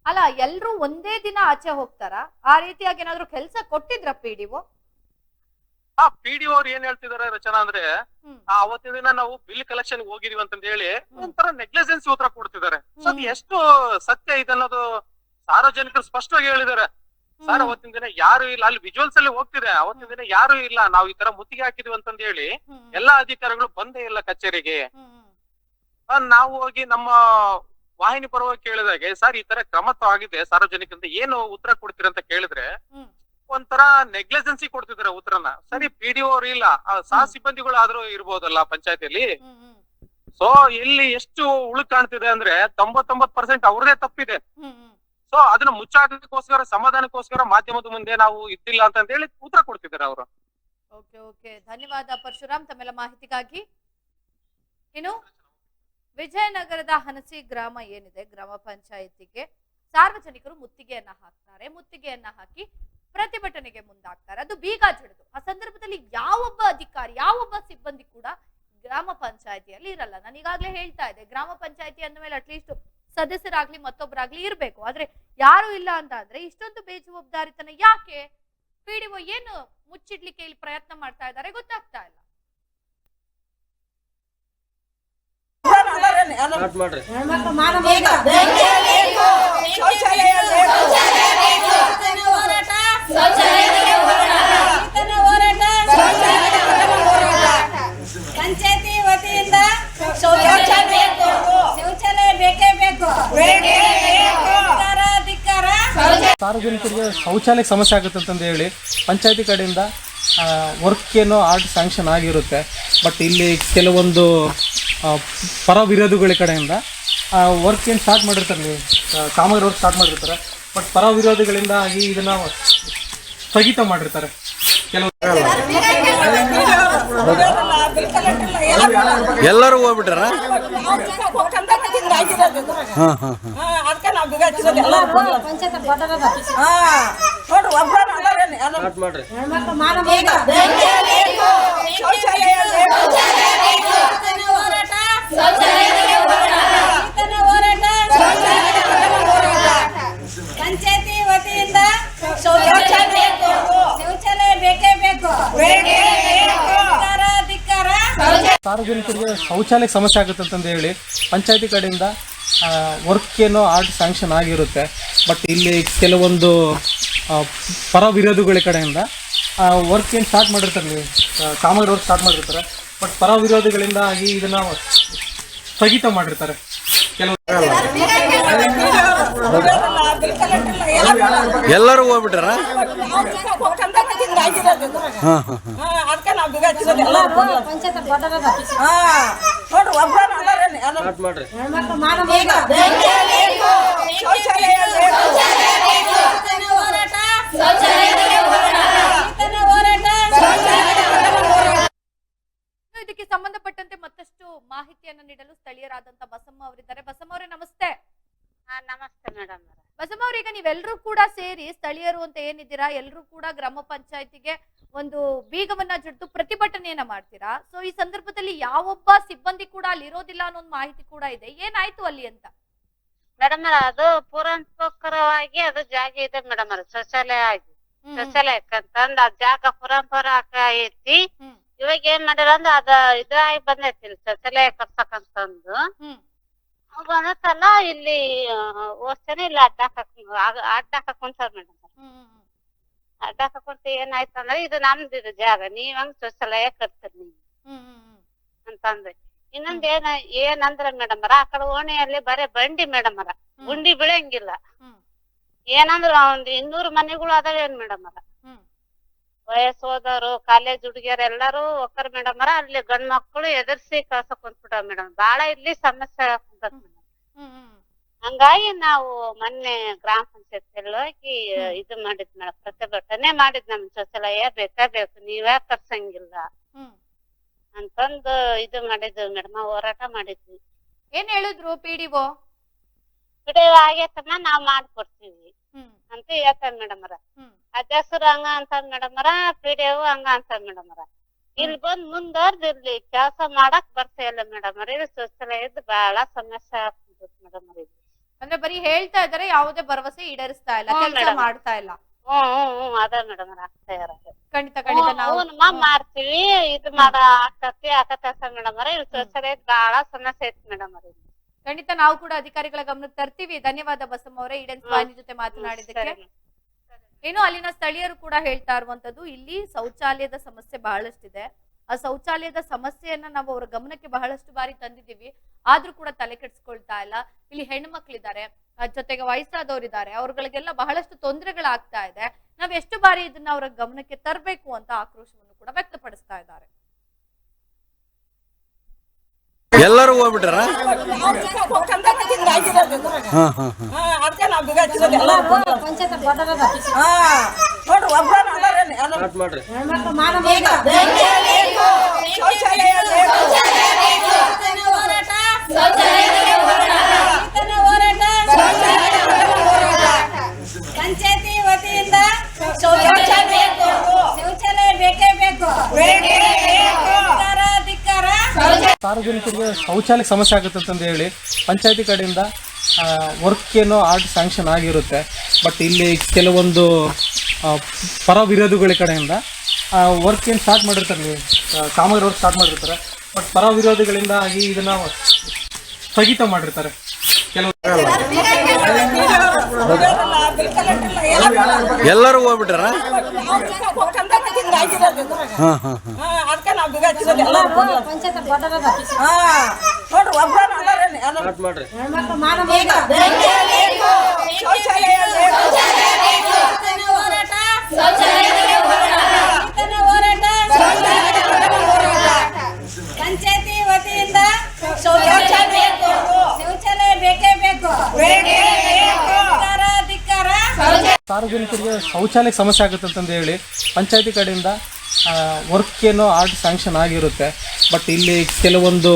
ಅಲ್ಲ, ಎಲ್ರು ಒಂದೇ ದಿನ ಆಚೆ ಹೋಗ್ತಾರ? ಆ ರೀತಿಯಾಗಿ ಏನಾದ್ರು ಕೆಲಸ ಕೊಟ್ಟಿದ್ರ ಪಿ ಡಿ ಆ ಪಿ ಡಿ ಅವ್ರು ಏನ್ ಹೇಳ್ತಿದಾರೆ ರಚನಾ ಅಂದ್ರೆ ಆ ಅವತ್ತಿನ ದಿನ ನಾವು ಬಿಲ್ ಕಲೆಕ್ಷನ್ ಹೋಗಿದೀವಿ ಅಂತಂದ ಹೇಳಿ ಒಂಥರ ನೆಗ್ಲೆಜೆನ್ಸ್ ಉತ್ತರ ಕೊಡ್ತಿದ್ದಾರೆ ಸೊ ಅದು ಎಷ್ಟು ಸತ್ಯ ಇದೆ ಅನ್ನೋದು ಸಾರ್ವಜನಿಕರು ಸ್ಪಷ್ಟವಾಗಿ ಹೇಳಿದ್ದಾರೆ ಸರ್ ಅವತ್ತಿನ ದಿನ ಯಾರು ಇಲ್ಲ ಅಲ್ಲಿ ವಿಜುವಲ್ಸ್ ಅಲ್ಲಿ ಹೋಗ್ತಿದೆ. ಅವತ್ತಿನ ದಿನ ಯಾರು ಇಲ್ಲ ನಾವು ಈ ತರ ಮುತ್ತಿಗೆ ಹಾಕಿದ್ವಿ ಅಂತಂದ ಹೇಳಿ ಎಲ್ಲಾ ಅಧಿಕಾರಿಗಳು ಬಂದೇ ಇಲ್ಲ ಕಚೇರಿಗೆ. ನಾವು ಹೋಗಿ ನಮ್ಮ ವಾಹಿನಿ ಪರವಾಗಿ ಕೇಳಿದಾಗೆ ಸರ್ ಈ ತರ ಕ್ರಮ ಆಗಿದೆ. ಸಾರ್ವಜನಿಕರಿಂದ ಏನು ಉತ್ತರ ಕೊಡ್ತೀರಂತ ಕೇಳಿದ್ರೆ. ಒಂಥರ ನೆಗ್ಲೆಜೆನ್ಸಿ ಕೊಡ್ತಿದಾರೆ ಉತ್ತರನ. ಸರಿ ಪಿ ಡಿ ಅವ್ರು ಇಲ್ಲ. ಆ, ಸಹ ಸಿಬ್ಬಂದಿಗಳು ಆದ್ರೂ ಇರ್ಬೋದಲ್ಲ ಪಂಚಾಯತಿಯಲ್ಲಿ? ಸೊ ಇಲ್ಲಿ ಎಷ್ಟು ಉಳು ಕಾಣ್ತಿದೆ ಅಂದ್ರೆ ತೊಂಬತ್ತೊಂಬತ್ ಪರ್ಸೆಂಟ್ ಅವ್ರದೇ ತಪ್ಪಿದೆ. ಸೊ ಅದನ್ನ ಮುಚ್ಚಾಟಕ್ಕೋಸ್ಕರ ಸಮಾಧಾನಕ್ಕೋಸ್ಕರ ಮಾಧ್ಯಮದ ಮುಂದೆ ನಾವು ಇದ್ದಿಲ್ಲ ಅಂತ ಹೇಳಿ ಉತ್ತರ ಕೊಡ್ತಿದ್ದಾರೆ ಅವರು. Okay okay. ಧನ್ಯವಾದ ಪರಶುರಾಮ್. ತಮ್ಮೆಲ್ಲ ಮಾಹಿತಿಗಾಗಿ. ಇನ್ನು ವಿಜಯನಗರದ ಹನಸಿ ಗ್ರಾಮ ಏನಿದೆ? ಗ್ರಾಮ ಪಂಚಾಯಿತಿಗೆ ಸಾರ್ವಜನಿಕರು ಮುತ್ತಿಗೆಯನ್ನ ಹಾಕ್ತಾರೆ. ಮುತ್ತಿಗೆಯನ್ನ ಹಾಕಿ ಪ್ರತಿಭಟನೆಗೆ ಮುಂದಾಗ್ತಾರೆ ಅದು ಬೀಗ ಜಡಿದು ಆ ಸಂದರ್ಭದಲ್ಲಿ ಯಾವೊಬ್ಬ ಅಧಿಕಾರಿ ಯಾವೊಬ್ಬ ಸಿಬ್ಬಂದಿ ಕೂಡ ಗ್ರಾಮ ಪಂಚಾಯತಿಯಲ್ಲಿ ಇರಲ್ಲ ನಾನು ಈಗಾಗಲೇ ಹೇಳ್ತಾ ಇದ್ದೆ ಗ್ರಾಮ ಪಂಚಾಯತಿ ಅಂದ ಮೇಲೆ ಅಟ್ಲೀಸ್ಟ್ ಸದಸ್ಯರಾಗ್ಲಿ ಮತ್ತೊಬ್ಬರಾಗ್ಲಿ ಇರ್ಬೇಕು ಆದ್ರೆ ಯಾರು ಇಲ್ಲ ಅಂತ ಅಂದ್ರೆ ಇಷ್ಟೊಂದು ಬೇಜವಾಬ್ದಾರಿತನ ಯಾಕೆ ಪಿಡಿಒ ಏನು ಮುಚ್ಚಿಡ್ಲಿಕ್ಕೆ ಇಲ್ಲಿ ಪ್ರಯತ್ನ ಮಾಡ್ತಾ ಇದ್ದಾರೆ ಗೊತ್ತಾಗ್ತಾ ಇಲ್ಲ ಶೌಚಾಲಯ ಪಂಚಾಯತಿ ವತಿಯಿಂದ ಶೌಚಾಲಯ ಬೇಕು. ಶೌಚಾಲಯ ಬೇಕೇ ಸಾರ್ವಜನಿಕರಿಗೆ ಶೌಚಾಲಯಕ್ಕೆ ಸಮಸ್ಯೆ ಆಗುತ್ತೆ ಅಂತಂದು ಹೇಳಿ ಪಂಚಾಯತಿ ಕಡೆಯಿಂದ ವರ್ಕ್ ಏನೋ ಆರ್ಟ್ ಸ್ಯಾಂಕ್ಷನ್ ಆಗಿರುತ್ತೆ. ಬಟ್ ಇಲ್ಲಿ ಕೆಲವೊಂದು ಪರ ವಿರೋಧಿಗಳ ಕಡೆಯಿಂದ ವರ್ಕ್ ಏನು ಸ್ಟಾರ್ಟ್ ಮಾಡಿರ್ತಾರೆ ಕಾಮಗಾರಿ ವರ್ಕ್ ಸ್ಟಾರ್ಟ್ ಮಾಡಿರ್ತಾರೆ. ಬಟ್ ಪರ ವಿರೋಧಿಗಳಿಂದ ಈ ಇದನ್ನು ಸ್ಥಗಿತ ಮಾಡಿರ್ತಾರೆ. ಕೆಲವು ಎಲ್ಲರೂ ಹೋಗ್ಬಿಟ್ರ. ಹಾ ಸಾರ್ವಜನಿಕರಿಗೆ ಶೌಚಾಲಯಕ್ಕೆ ಸಮಸ್ಯೆ ಆಗುತ್ತೆ ಅಂತಂದು ಹೇಳಿ ಪಂಚಾಯತಿ ಕಡೆಯಿಂದ ವರ್ಕ್ ಏನೋ ಆರ್ಟ್ ಸ್ಯಾಂಕ್ಷನ್ ಆಗಿರುತ್ತೆ. ಬಟ್ ಇಲ್ಲಿ ಕೆಲವೊಂದು ಪರ ವಿರೋಧಿಗಳ ಕಡೆಯಿಂದ ವರ್ಕ್ ಏನು ಸ್ಟಾರ್ಟ್ ಮಾಡಿರ್ತಾರೆ ಕಾಮಗಾರಿ ವರ್ಕ್ ಸ್ಟಾರ್ಟ್ ಮಾಡಿರ್ತಾರೆ. ಬಟ್ ಪರ ವಿರೋಧಿಗಳಿಂದ ಈ ಇದನ್ನು ಸ್ಥಗಿತ ಮಾಡಿರ್ತಾರೆ. ಕೆಲವು ಎಲ್ಲರೂ ಹೋಗ್ಬಿಟ್ಟಾರ? ಹಾ ಅದಕ್ಕೆ ನಾವು ಎಲ್ಲ ಮಾಡಬೇಕು ಶೌಚಾಲಯ ಬೇಕು. ರೈತನ ಹೋರಾಟ ರೈತನ ಹೋರಾಟ ಇನ್ನು ಇದಕ್ಕೆ ಸಂಬಂಧಪಟ್ಟಂತೆ ಮತ್ತಷ್ಟು ಮಾಹಿತಿಯನ್ನು ನೀಡಲು ಸ್ಥಳೀಯರಾದಂತ ಬಸಮ್ಮ ಅವರಿದ್ದಾರೆ ಬಸಮ್ಮ ಅವರೇ ನಮಸ್ತೆ ನಮಸ್ತೆ ಮೇಡಮ್ ನೀವೆಲ್ಲರೂ ಕೂಡ ಸೇರಿ ಸ್ಥಳೀಯರು ಅಂತ ಏನಿದ್ದೀರಾ? ಎಲ್ಲರೂ ಕೂಡ ಗ್ರಾಮ ಪಂಚಾಯತಿಗೆ ಒಂದು ಬೀಗವನ್ನ ಜಡ್ದು ಪ್ರತಿಭಟನೆಯನ್ನ ಮಾಡ್ತೀರಾ? ಸೊ ಈ ಸಂದರ್ಭದಲ್ಲಿ ಯಾವೊಬ್ಬ ಸಿಬ್ಬಂದಿ ಕೂಡ ಅಲ್ಲಿ ಇರೋದಿಲ್ಲ ಅನ್ನೋ ಒಂದು ಮಾಹಿತಿ ಕೂಡ ಇದೆ. ಏನಾಯ್ತು ಅಲ್ಲಿ ಅಂತ? ಮೇಡಮ್ ಅದು ಪುರಂಪರವಾಗಿ ಅದು ಜಾಗ ಇದೆ ಮೇಡಮ್ ಶೌಚಾಲಯ ಆಗಿ ಶೌಚಾಲಯಕ್ಕಂತಂದ್ ಆ ಜಾಗ ಪುರಂಪರ ಐತಿ. ಇವಾಗ ಏನ್ ಮಾಡ್ಯಾರ ಅಂದ್ರ ಅದ ಇದಾಗಿ ಬಂದೈತಿ ಶೌಚಾಲಯ ಕಟ್ಸಕಂತಂದು. ಬಂದತ್ತಲ್ಲ ಇಲ್ಲಿ ಓದ್ತಾನೆ ಇಲ್ಲ ಅಡ್ಡಾಕ ಹಾಕ ಅಡ್ಡ ಹಾಕೊಂತಾರ ಮೇಡಮ್ ಹ್ಮ್, ಹ್ಮ್, ಏನಾಯ್ತು ಅಂದ್ರೆ ಹಾಕೊಂತ ಏನಾಯ್ತಂದ್ರ ಇದು ನಮ್ದು ಇದು ಜಾಗ ನೀವ್ ಹಂಗ ಶೌಚಾಲಯ ಕಟ್ತೀರಿ ನೀವು. ಅಂತಂದ್ರೆ ಇನ್ನೊಂದ್ ಏನ ಏನಂದ್ರ ಮೇಡಮ್ ಆ ಕಡೆ ಓಣಿಯಲ್ಲಿ ಬರೇ ಬಂಡಿ ಮೇಡಮ್ ಹ್ಮ್. ಗುಂಡಿ ಬೀಳಂಗಿಲ್ಲ ಹ್ಮ್. ಏನಂದ್ರ ಒಂದ್ ಇನ್ನೂರು ಮನೆಗಳು ಅದಾವೇನ್ ಮೇಡಮ್ ಹ್ಮ್. ವಯಸ್ಸು ಹೋದವ್ರು ಕಾಲೇಜ್ ಹುಡುಗಿಯರ್ ಎಲ್ಲಾರು ಒಕ್ಕರ್ ಮೇಡಮ್ ಅಲ್ಲಿ ಗಂಡ್ ಮಕ್ಳು ಎದರ್ಸಿ ಕಳ್ಸಕ್ ಕುಂತ್ಬಿಟ್ಟಾವ ಮೇಡಮ್. ಬಾಳ ಇಲ್ಲಿ ಸಮಸ್ಯೆ ಮೇಡಮ್. ಹಂಗಾಗಿ ನಾವು ಮೊನ್ನೆ ಗ್ರಾಮ ಪಂಚಾಯತ್ ಹೋಗಿ ಇದು ಮಾಡಿದ್ ಮೇಡಮ್ ಪ್ರತಿಭಟನೆ ಮಾಡಿದ್ ನಮ್ ಶೌಚಾಲಯ ಬೇಕಾ ಬೇಕು ನೀವೇ ತರ್ಸಂಗಿಲ್ಲ. ಅಂತಂದು ಇದು ಮಾಡಿದ್ವಿ ಮೇಡಮ್ ಹೋರಾಟ ಮಾಡಿದ್ವಿ. ಏನ್ ಹೇಳಿದ್ರು ಪಿಡಿಒ ಪಿಡಿಒ ಆಗೈತಮ್ಮ ನಾವ್ ಮಾಡ್ಕೊಡ್ತೀವಿ. ಅಂತ ಹೇಳ್ತಾರ ಮೇಡಮರ ಅಧ್ಯಕ್ಷರು ಹಂಗ ಅಂತ ಮೇಡಮ್ ಅವ್ರ ಪಿಡಿಒ ಹಂಗ ಅಂತ ಮೇಡಮರ ಇಲ್ಲಿ ಬಂದ್ ಮುಂದುವರ್ದಿರ್ಲಿ ಕೆಲಸ ಮಾಡಕ್ ಬರ್ತಾ ಇಲ್ಲ ಮೇಡಮ್ ಅವ್ರ. ಇದು ಶೌಚಾಲಯದ ಬಹಳ ಸಮಸ್ಯೆ ಆಗ್ತದೆ ಮೇಡಮ್ ಅವ್ರ ಅಂದ್ರೆ ಬರೀ ಹೇಳ್ತಾ ಇದಾರೆ ಯಾವುದೇ ಭರವಸೆ ಈಡೇರಿಸ್ತಾ ಇಲ್ಲ ಕೆಲಸ madam. ಮಾಡ್ತಾ ಇಲ್ಲ. ಹ್ಮ್ ಹ್ಮ್ ಹ್ಮ್ ಅದ ಮೇಡಮ್ ಅವ್ರ ಆಗ್ತಾ ಇರೋದು. ಖಂಡಿತ ಖಂಡಿತ ನಾವು ಅವನ್ಮ ಮಾಡ್ತೀವಿ ಇದು ಮಾಡ ಆಕತಿ ಮೇಡಮ್ ಮೇಡಮರ ಇಲ್ಲಿ ಶೌಚಾಲಯದ ಬಹಳ ಸಮಸ್ಯೆ ಐತಿ ಮೇಡಮ್ ಅವ್ರ ಖಂಡಿತ ನಾವು ಕೂಡ ಅಧಿಕಾರಿಗಳ ಗಮನಕ್ಕೆ ತರ್ತೀವಿ. ಧನ್ಯವಾದ ಬಸಮ್ಮ ಅವರೇ ಈಡನ್ ಸ್ವಾಮಿ ಜೊತೆ ಮಾತನಾಡಿದಕ್ಕೆ ಏನು ಅಲ್ಲಿನ ಸ್ಥಳೀಯರು ಕೂಡ ಹೇಳ್ತಾ ಇರುವಂತದ್ದು ಇಲ್ಲಿ ಶೌಚಾಲಯದ ಸಮಸ್ಯೆ ಬಹಳಷ್ಟಿದೆ. ಆ ಶೌಚಾಲಯದ ಸಮಸ್ಯೆಯನ್ನ ನಾವು ಅವರ ಗಮನಕ್ಕೆ ಬಹಳಷ್ಟು ಬಾರಿ ತಂದಿದ್ದೀವಿ. ಆದ್ರೂ ಕೂಡ ತಲೆ ಕೆಡಿಸ್ಕೊಳ್ತಾ ಇಲ್ಲ. ಇಲ್ಲಿ ಅದ್ ಜೊತೆಗೆ ವಯಸ್ಸಾದವರಿದ್ದಾರೆ. ಅವ್ರಗಳಿಗೆಲ್ಲ ಬಹಳಷ್ಟು ತೊಂದರೆಗಳಾಗ್ತಾ ಇದೆ. ನಾವ್ ಎಷ್ಟು ಬಾರಿ ಇದನ್ನ ಅವರ ಗಮನಕ್ಕೆ ತರಬೇಕು ಅಂತ ಆಕ್ರೋಶವನ್ನು ಕೂಡ ವ್ಯಕ್ತಪಡಿಸ್ತಾ ಇದ್ದಾರೆ. ಎಲ್ಲರೂ ಹೋಗ್ಬಿಟ್ರ ಪಂಚಾಯತಿ ವತಿಯಿಂದ ಶೌಚಾಲಯ ಬೇಕೇ. ಬೇಕು ಸಾರ್ವಜನಿಕರಿಗೆ ಶೌಚಾಲಯ ಸಮಸ್ಯೆ ಆಗುತ್ತೆ ಅಂತಂದು ಹೇಳಿ ಪಂಚಾಯತಿ ಕಡೆಯಿಂದ ವರ್ಕ್ ಏನೋ ಆರ್ಟ್ ಸ್ಯಾಂಕ್ಷನ್ ಆಗಿರುತ್ತೆ. ಬಟ್ ಇಲ್ಲಿ ಕೆಲವೊಂದು ಪರ ವಿರೋಧಿಗಳ ಕಡೆಯಿಂದ ವರ್ಕ್ ಏನು ಸ್ಟಾರ್ಟ್ ಮಾಡಿರ್ತಾರೆ ಕಾಮಗಾರಿ ವರ್ಕ್ ಸ್ಟಾರ್ಟ್ ಮಾಡಿರ್ತಾರೆ. ಬಟ್ ಪರ ವಿರೋಧಿಗಳಿಂದ ಇದನ್ನ ಸ್ಥಗಿತ ಮಾಡಿರ್ತಾರೆ. ಕೆಲವು ಬಿಡೋದಿಲ್ಲ, ಬಿಲ್ ಕಲೆಕ್ಟ್ ಇಲ್ಲ, ಎಲ್ಲ ಎಲ್ಲರೂ ಹೋಗ್ಬಿಟ್ರ ಹಾ ಹಾ ಹಾ. ಹಾ, ಅದಕ್ಕೆ ನಾವು ಬಿಗ ಹಾ ನೋಡ್ರಿ ಮಾಡ್ರಿ. ಶೌಚಾಲಯ ಪಂಚಾಯತಿ ವತಿಯಿಂದ ಶೌಚಾಲಯ ಬೇಕು ಬೇಕೇ ಬೇಕು. ಧಿಕ್ಕಾರ, ಧಿಕ್ಕಾರ ಸಾರ್ವಜನಿಕರಿಗೆ ಶೌಚಾಲಯಕ್ಕೆ ಸಮಸ್ಯೆ ಆಗುತ್ತೆ ಅಂತಂದು ಹೇಳಿ ಪಂಚಾಯತಿ ಕಡೆಯಿಂದ ವರ್ಕ್ ಏನೋ ಆರ್ಟ್ ಸ್ಯಾಂಕ್ಷನ್ ಆಗಿರುತ್ತೆ. ಬಟ್ ಇಲ್ಲಿ ಕೆಲವೊಂದು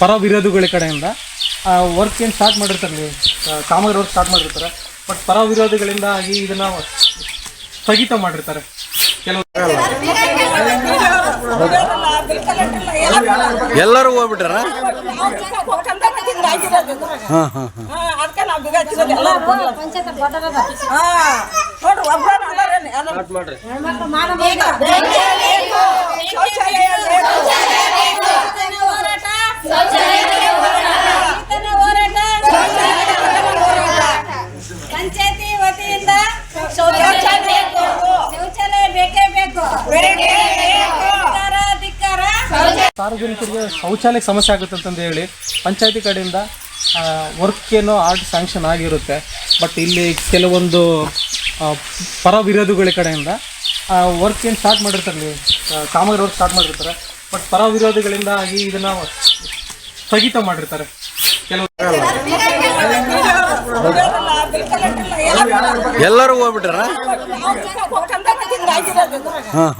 ಪರ ವಿರೋಧಿಗಳ ಕಡೆಯಿಂದ ವರ್ಕ್ ಏನು ಸ್ಟಾರ್ಟ್ ಮಾಡಿರ್ತಾರೆ ಕಾಮಗಾರಿ ವರ್ಕ್ ಸ್ಟಾರ್ಟ್ ಮಾಡಿರ್ತಾರೆ. ಬಟ್ ಪರ ವಿರೋಧಿಗಳಿಂದ ಇದನ್ನು ಸ್ಥಗಿತ ಮಾಡಿರ್ತಾರೆ. ಕೆಲವು ಎಲ್ಲರೂ ಹೋಗ್ಬಿಟ್ರ ಹಾ ಹಾ ಹಾ ಹಾ, ಅದಕ್ಕೆ ನಾವು ಹಚ್ಚಿರೋದು ಹಾ ನೋಡ್ರಿ ಅದಾರೇನೆ ಎಲ್ಲ ಮಾಡ್ರಿ ಶೌಚಾಲಯ ಬೇಕು. ರೈತನ ಹೋರಾಟ ರೈತನ ಹೋರಾಟ ಪಂಚಾಯತಿ ವತಿಯಿಂದ ಶೌಚಾಲಯ ಬೇಕು. ಶೌಚಾಲಯ ಬೇಕೇ ಬೇಕು ಸಾರ್ವಜನಿಕರಿಗೆ ಶೌಚಾಲಯ ಸಮಸ್ಯೆ ಆಗುತ್ತೆ ಅಂತಂದು ಹೇಳಿ ಪಂಚಾಯತಿ ಕಡೆಯಿಂದ ವರ್ಕ್ ಏನೋ ಆರ್ಟ್ ಸ್ಯಾಂಕ್ಷನ್ ಆಗಿರುತ್ತೆ. ಬಟ್ ಇಲ್ಲಿ ಕೆಲವೊಂದು ಪರವಿರೋಧಿಗಳ ಪರ ವಿರೋಧಿಗಳ ಕಡೆಯಿಂದ ವರ್ಕ್ ಏನು ಸ್ಟಾರ್ಟ್ ಮಾಡಿರ್ತಾರೆ ಕಾಮಗಾರಿ ವರ್ಕ್ ಸ್ಟಾರ್ಟ್ ಮಾಡಿರ್ತಾರೆ. ಬಟ್ ಪರ ವಿರೋಧಿಗಳಿಂದ ಇದನ್ನು ಸ್ಥಗಿತ ಮಾಡಿರ್ತಾರೆ. ಎಲ್ಲರೂ ಹೋಗ್ಬಿಟ್ರ. ಹಾಂ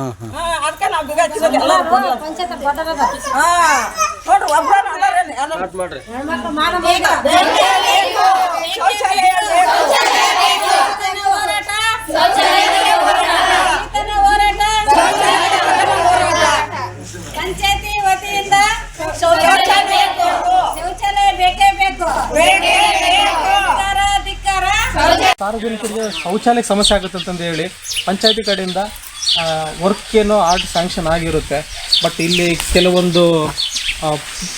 ಶೌಚಾಲಯ ಬೇಕು. ಬೇಕೇ ಬೇಕು. ಸಾರ್ವಜನಿಕರಿಗೆ ಶೌಚಾಲಯಕ್ಕೆ ಸಮಸ್ಯೆ ಆಗುತ್ತೆ ಅಂತಂದು ಹೇಳಿ ಪಂಚಾಯತಿ ಕಡೆಯಿಂದ ವರ್ಕ್ ಏನೋ ಆರ್ಟ್ ಸ್ಯಾಂಕ್ಷನ್ ಆಗಿರುತ್ತೆ. ಬಟ್ ಇಲ್ಲಿ ಕೆಲವೊಂದು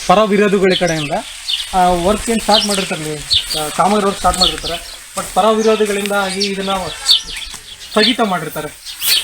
ಪರ ವಿರೋಧಿಗಳ ಕಡೆಯಿಂದ ವರ್ಕ್ ಏನು ಸ್ಟಾರ್ಟ್ ಮಾಡಿರ್ತಾರೆ ನೀವು ಕಾಮಗಾರಿ ವರ್ಕ್ ಸ್ಟಾರ್ಟ್ ಮಾಡಿರ್ತಾರೆ. ಬಟ್ ಪರ ವಿರೋಧಿಗಳಿಂದ ಈ ಇದನ್ನು ಸ್ಥಗಿತ ಮಾಡಿರ್ತಾರೆ.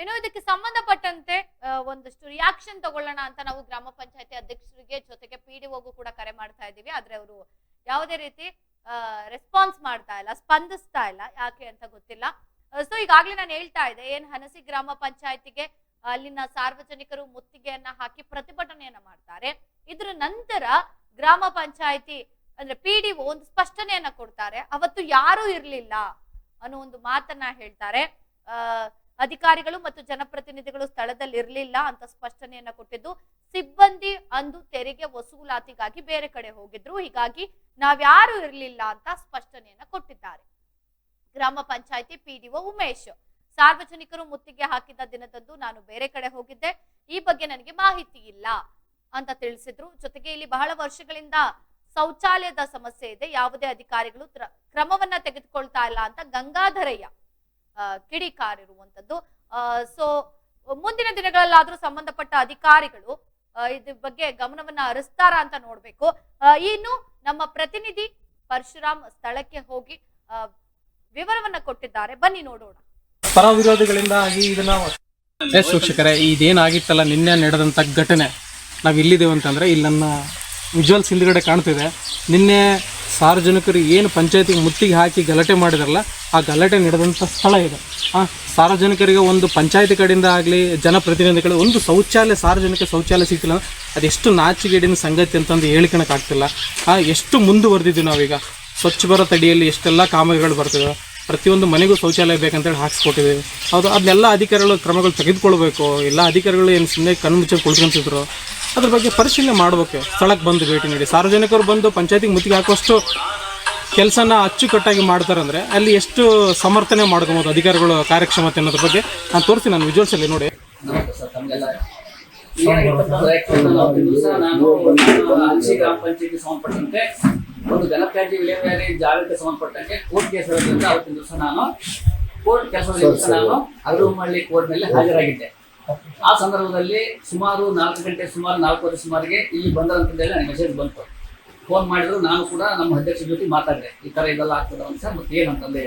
ಹೋರಾಟ ಇದಕ್ಕೆ ಸಂಬಂಧಪಟ್ಟಂತೆ ಒಂದಷ್ಟು ರಿಯಾಕ್ಷನ್ ತಗೊಳ್ಳೋಣ ಅಂತ ನಾವು ಗ್ರಾಮ ಪಂಚಾಯತಿ ಅಧ್ಯಕ್ಷರಿಗೆ ಜೊತೆಗೆ ಪಿ ಡಿ ಕೂಡ ಕರೆ ಮಾಡ್ತಾ ಇದ್ದೀವಿ. ಆದ್ರೆ ಅವರು ಯಾವುದೇ ರೀತಿ ರೆಸ್ಪಾನ್ಸ್ ಮಾಡ್ತಾ ಇಲ್ಲ, ಸ್ಪಂದಿಸ್ತಾ ಇಲ್ಲ, ಯಾಕೆ ಅಂತ ಗೊತ್ತಿಲ್ಲ. ಸೊ ಈಗಾಗ್ಲೇ ನಾನು ಹೇಳ್ತಾ ಇದ್ದೆ, ಏನ್ ಹನಸಿ ಗ್ರಾಮ ಪಂಚಾಯತಿಗೆ ಅಲ್ಲಿನ ಸಾರ್ವಜನಿಕರು ಮುತ್ತಿಗೆಯನ್ನ ಹಾಕಿ ಪ್ರತಿಭಟನೆಯನ್ನ ಮಾಡ್ತಾರೆ. ಇದ್ರ ನಂತರ ಗ್ರಾಮ ಪಂಚಾಯತಿ ಅಂದ್ರೆ ಪಿ ಡಿ ಒಂದು ಸ್ಪಷ್ಟನೆಯನ್ನ ಕೊಡ್ತಾರೆ. ಅವತ್ತು ಯಾರು ಇರ್ಲಿಲ್ಲ ಅನ್ನೋ ಒಂದು ಮಾತನ್ನ ಹೇಳ್ತಾರೆ. ಆ ಅಧಿಕಾರಿಗಳು ಮತ್ತು ಜನಪ್ರತಿನಿಧಿಗಳು ಸ್ಥಳದಲ್ಲಿ ಇರಲಿಲ್ಲ ಅಂತ ಸ್ಪಷ್ಟನೆಯನ್ನ ಕೊಟ್ಟಿದ್ದು, ಸಿಬ್ಬಂದಿ ಅಂದು ತೆರಿಗೆ ವಸೂಲಾತಿಗಾಗಿ ಬೇರೆ ಕಡೆ ಹೋಗಿದ್ರು. ಹೀಗಾಗಿ ನಾವ್ಯಾರು ಇರಲಿಲ್ಲ ಅಂತ ಸ್ಪಷ್ಟನೆಯನ್ನ ಕೊಟ್ಟಿದ್ದಾರೆ. ಗ್ರಾಮ ಪಂಚಾಯತಿ ಪಿಡಿಒ ಉಮೇಶ್. ಸಾರ್ವಜನಿಕರು ಮುತ್ತಿಗೆ ಹಾಕಿದ ದಿನದಂದು ನಾನು ಬೇರೆ ಕಡೆ ಹೋಗಿದ್ದೆ. ಈ ಬಗ್ಗೆ ನನಗೆ ಮಾಹಿತಿ ಇಲ್ಲ ಅಂತ ತಿಳಿಸಿದ್ರು. ಜೊತೆಗೆ ಇಲ್ಲಿ ಬಹಳ ವರ್ಷಗಳಿಂದ ಶೌಚಾಲಯದ ಸಮಸ್ಯೆ ಇದೆ. ಯಾವುದೇ ಅಧಿಕಾರಿಗಳು ಕ್ರಮವನ್ನ ತೆಗೆದುಕೊಳ್ತಾ ಇಲ್ಲ ಅಂತ ಗಂಗಾಧರಯ್ಯ ಆ, ಕಿಡಿಕಾರಿರುವಂತದ್ದು ಸೊ ಮುಂದಿನ ದಿನಗಳಲ್ಲಾದ್ರೂ ಸಂಬಂಧಪಟ್ಟ ಅಧಿಕಾರಿಗಳು ಇದ್ರ ಬಗ್ಗೆ ಗಮನವನ್ನ ಹರಿಸ್ತಾರ ಅಂತ ನೋಡ್ಬೇಕು. ಇನ್ನು ನಮ್ಮ ಪ್ರತಿನಿಧಿ ಪರಶುರಾಮ್ ಸ್ಥಳಕ್ಕೆ ಹೋಗಿ ವಿವರವನ್ನ ಕೊಟ್ಟಿದ್ದಾರೆ. ಬನ್ನಿ ನೋಡೋಣ. ಪರ ವಿರೋಧಿಗಳಿಂದಾಗಿ ಇದನ್ನ ಎಸ್ ವೀಕ್ಷಕರೇ ಇದೇನಾಗಿತ್ತಲ್ಲ ನಿನ್ನೆ ನಡೆದಂತ ಘಟನೆ. ನಾವು ಇಲ್ಲಿದ್ದೇವೆ ಅಂತಂದ್ರೆ ಇಲ್ಲಿ ನನ್ನ ವಿಜುವಲ್ಸ್ ಹಿಂದ್ಗಡೆ ಕಾಣ್ತಿದೆ. ನಿನ್ನೆ ಸಾರ್ವಜನಿಕರು ಏನು ಪಂಚಾಯತಿಗೆ ಮುತ್ತಿಗೆ ಹಾಕಿ ಗಲಾಟೆ ಮಾಡಿದಾರಲ್ಲ, ಆ ಗಲಾಟೆ ನಡೆದಂಥ ಸ್ಥಳ ಇದೆ. ಆ ಸಾರ್ವಜನಿಕರಿಗೆ ಒಂದು ಪಂಚಾಯತಿ ಕಡೆಯಿಂದ ಆಗಲಿ, ಜನಪ್ರತಿನಿಧಿಗಳು, ಒಂದು ಶೌಚಾಲಯ ಸಾರ್ವಜನಿಕ ಶೌಚಾಲಯ ಅಂದ್ರೆ ಅದೆಷ್ಟು ನಾಚಿಗೇಡಿನ ಸಂಗತಿ ಅಂತಂದು ಹೇಳ್ಕೊಳಕ್ಕಾಗ್ತಿಲ್ಲ ಆ, ಎಷ್ಟು ಮುಂದುವರೆದಿದ್ದೀವಿ ನಾವೀಗ. ಸ್ವಚ್ಛ ಭಾರತ ಅಡಿಯಲ್ಲಿ ಎಷ್ಟೆಲ್ಲ ಕಾಮಗಾರಿಗಳು ಬರ್ತಿವೆ ಪ್ರತಿಯೊಂದು ಮನೆಗೂ ಶೌಚಾಲಯ ಬೇಕಂತೇಳಿ ಹಾಕ್ಸ್ಕೊಟ್ಟಿದ್ದೀವಿ. ಹೌದು, ಅದನ್ನೆಲ್ಲ ಅಧಿಕಾರಿಗಳು ಕ್ರಮಗಳು ತೆಗೆದುಕೊಳ್ಬೇಕು. ಎಲ್ಲ ಅಧಿಕಾರಿಗಳು ಏನು ಸುಮ್ಮನೆ ಕಣ್ಮುಚ್ಚಿ ಕುಳ್ಕೊಂತಿದ್ರು ಅದ್ರ ಬಗ್ಗೆ ಪರಿಶೀಲನೆ ಮಾಡಬೇಕು ಸ್ಥಳಕ್ಕೆ ಬಂದು ಭೇಟಿ ನೀಡಿ. ಸಾರ್ವಜನಿಕರು ಬಂದು ಪಂಚಾಯತಿಗೆ ಮುತ್ತಿಗೆ ಹಾಕುವಷ್ಟು ಕೆಲಸನ ಅಚ್ಚುಕಟ್ಟಾಗಿ ಮಾಡ್ತಾರೆ ಅಂದರೆ ಅಲ್ಲಿ ಎಷ್ಟು ಸಮರ್ಥನೆ ಮಾಡ್ಕೊಬೋದು ಅಧಿಕಾರಿಗಳು ಕಾರ್ಯಕ್ಷಮತೆ ಅನ್ನೋದ್ರ ಬಗ್ಗೆ ನಾನು ತೋರಿಸ್ತೀನಿ ನಾನು ವಿಜುವಲ್ಸಲ್ಲಿ ನೋಡಿ. ಗ್ರಾಮ ಪಂಚಾಯತಿ ಸಂಬಂಧಪಟ್ಟಂತೆ ಒಂದು ಘನತ್ಯಾಜ್ಯ ವಿಲೇವಾರಿ ಜಾಗಕ್ಕೆ ಸಂಬಂಧಪಟ್ಟಂತೆ ಕೋರ್ಟ್ ಕೇಸ್ ಇರೋದ್ರಿಂದ ಅವತ್ತಿನ ದಿವಸ ನಾನು ಕೋರ್ಟ್ ಕೆಲಸದ ದಿವಸ ನಾನು ಅಗರುಮಳ್ಳಿ ಕೋರ್ಟ್ನಲ್ಲಿ ಹಾಜರಾಗಿದ್ದೆ. ಆ ಸಂದರ್ಭದಲ್ಲಿ ಸುಮಾರು ನಾಲ್ಕು ಗಂಟೆ ಸುಮಾರು ನಾಲ್ಕೂವರೆ ಸುಮಾರಿಗೆ ಇಲ್ಲಿ ಬಂದಂತಂದೇಳಿ ನನಗೆ ಮೆಸೇಜ್ ಬಂತು. ಫೋನ್ ಮಾಡಿದ್ರು, ನಾನು ಕೂಡ ನಮ್ಮ ಅಧ್ಯಕ್ಷರ ಜೊತೆ ಮಾತಾಡಿದೆ. ಈ ತರ ಇದೆಲ್ಲ ಆಗ್ತದೆ ಅಂತ, ಮತ್ತೆ ಏನಂತಂದೆ